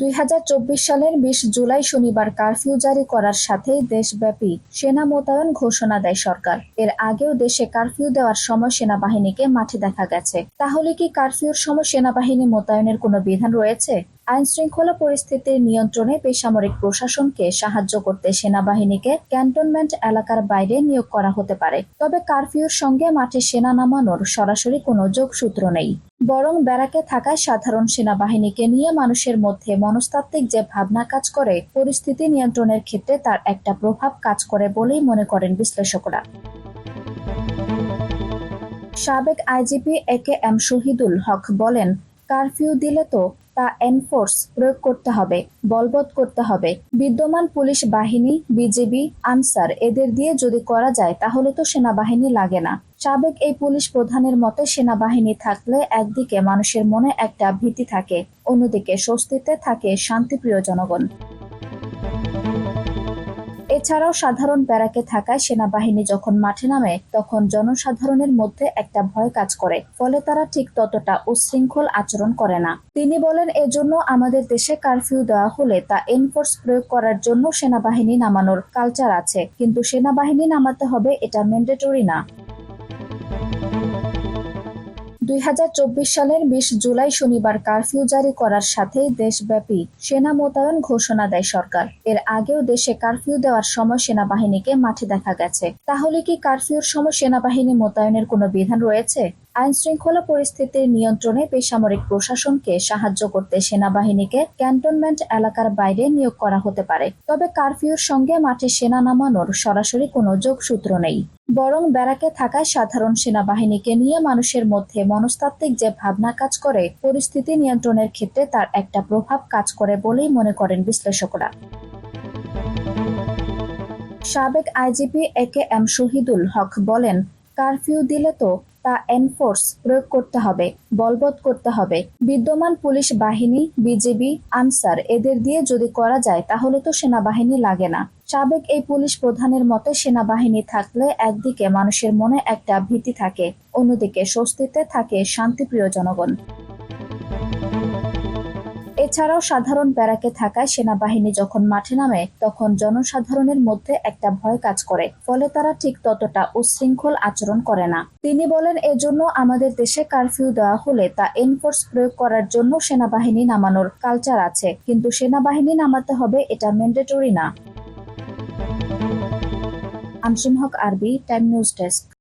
দুই হাজার চব্বিশ সালের বিশ জুলাই শনিবার কারফিউ জারি করার সাথে দেশব্যাপী সেনা মোতায়েন ঘোষণা দেয় সরকার। এর আগেও দেশে কারফিউ দেওয়ার সময় সেনাবাহিনীকে মাঠে দেখা গেছে। তাহলে কি কারফিউর সময় সেনাবাহিনী মোতায়েনের কোনো বিধান রয়েছে? আইন শৃঙ্খলা পরিস্থিতির নিয়ন্ত্রণে বেসামরিক প্রশাসনকে সাহায্য করতে সেনাবাহিনীকে ক্যান্টনমেন্ট এলাকার বাইরে নিয়োগ করা হতে পারে। তবে কারফিউর সঙ্গে মাঠে সেনা নামানোর সরাসরি কোনো যোগসূত্র নেই। বরং ব্যারাকে থাকায় সাধারণ সেনাবাহিনীকে নিয়ে মানুষের মধ্যে মনস্তাত্ত্বিক যে ভাবনা কাজ করে, পরিস্থিতি নিয়ন্ত্রণের ক্ষেত্রে তার একটা প্রভাব কাজ করে বলেই মনে করেন বিশ্লেষকরা। সাবেক IGP A K M Shahidul Haque বলেন, কারফিউ দিলে তো তা এনফোর্স প্রয়োগ করতে হবে, বলবৎ করতে হবে। বিদ্যমান পুলিশ বাহিনী বিজেপি আনসার এদের দিয়ে যদি করা যায়, তাহলে তো সেনাবাহিনী লাগে না। সাবেক এই পুলিশ প্রধানের মতে সেনাবাহিনী থাকলে একদিকে মানুষের মনে একটা ভীতি থাকে, অন্যদিকে স্বস্তিতে থাকে শান্তিপ্রিয় জনগণ। এছাড়াও সাধারণ ব্যারাকে থাকায় সেনাবাহিনী যখন মাঠে নামে, তখন জনসাধারণের মধ্যে একটা ভয় কাজ করে, ফলে তারা ঠিক ততটা উচ্ছৃঙ্খল আচরণ করে না। তিনি বলেন, এজন্য আমাদের দেশে কারফিউ দেওয়া হলে তা এনফোর্স প্রয়োগ করার জন্য সেনাবাহিনী নামানোর কালচার আছে, কিন্তু সেনাবাহিনী নামাতে হবে এটা ম্যান্ডেটরি না। দুই হাজার চব্বিশ সালের বিশ জুলাই শনিবার কারফিউ জারি করার সাথে দেশব্যাপী সেনা মোতায়েন ঘোষণা দেয় সরকার। এর আগেও দেশে কারফিউ দেওয়ার সময় সেনাবাহিনীকে মাঠে দেখা গেছে। তাহলে কি কারফিউর সময় সেনাবাহিনী মোতায়েনের কোনো বিধান রয়েছে? আইন শৃঙ্খলা পরিস্থিতির নিয়ন্ত্রণে বেসামরিক প্রশাসনকে সাহায্য করতে সেনাবাহিনীকে ক্যান্টনমেন্ট এলাকার বাইরে নিয়োগ করা হতে পারে। তবে কারফিউর সঙ্গে মাঠে সেনা নামানোর সরাসরি কোনো যোগসূত্র নেই। বরং ব্যারাকে থাকায় সাধারণ সেনাবাহিনীকে নিয়ে মানুষের মধ্যে মনস্তাত্ত্বিক যে ভাবনা কাজ করে, পরিস্থিতি নিয়ন্ত্রণের ক্ষেত্রে তার একটা প্রভাব কাজ করে বলেই মনে করেন বিশ্লেষকরা। সাবেক IGP A K M Shahidul Haque বলেন, কারফিউ দিলে তো তা এনফোর্স প্রয়োগ করতে হবে, বলবৎ করতে হবে। বিদ্যমান পুলিশ বাহিনী বিজেপি আনসার এদের দিয়ে যদি করা যায়, তাহলে তো সেনাবাহিনী লাগে না। সাবেক এই পুলিশ প্রধানের মতে সেনাবাহিনী থাকলে একদিকে মানুষের মনে একটা ভীতি থাকে, অন্যদিকে স্বস্তিতে থাকে শান্তিপ্রিয় জনগণ। এছাড়াও সাধারণ ব্যারাকে থাকায় সেনাবাহিনী যখন মাঠে নামে, তখন জনসাধারণের মধ্যে একটা ভয় কাজ করে। ফলে তারা ঠিক ততটা উচ্ছৃঙ্খল আচরণ করে না। তিনি বলেন, এজন্য আমাদের দেশে কারফিউ দেওয়া হলে তা এনফোর্স প্রয়োগ করার জন্য সেনাবাহিনী নামানোর কালচার আছে। কিন্তু সেনাবাহিনী নামাতে হবে এটা ম্যান্ডেটরি না। আনসুম হক, আরবি, টাইম নিউজ ডেস্ক।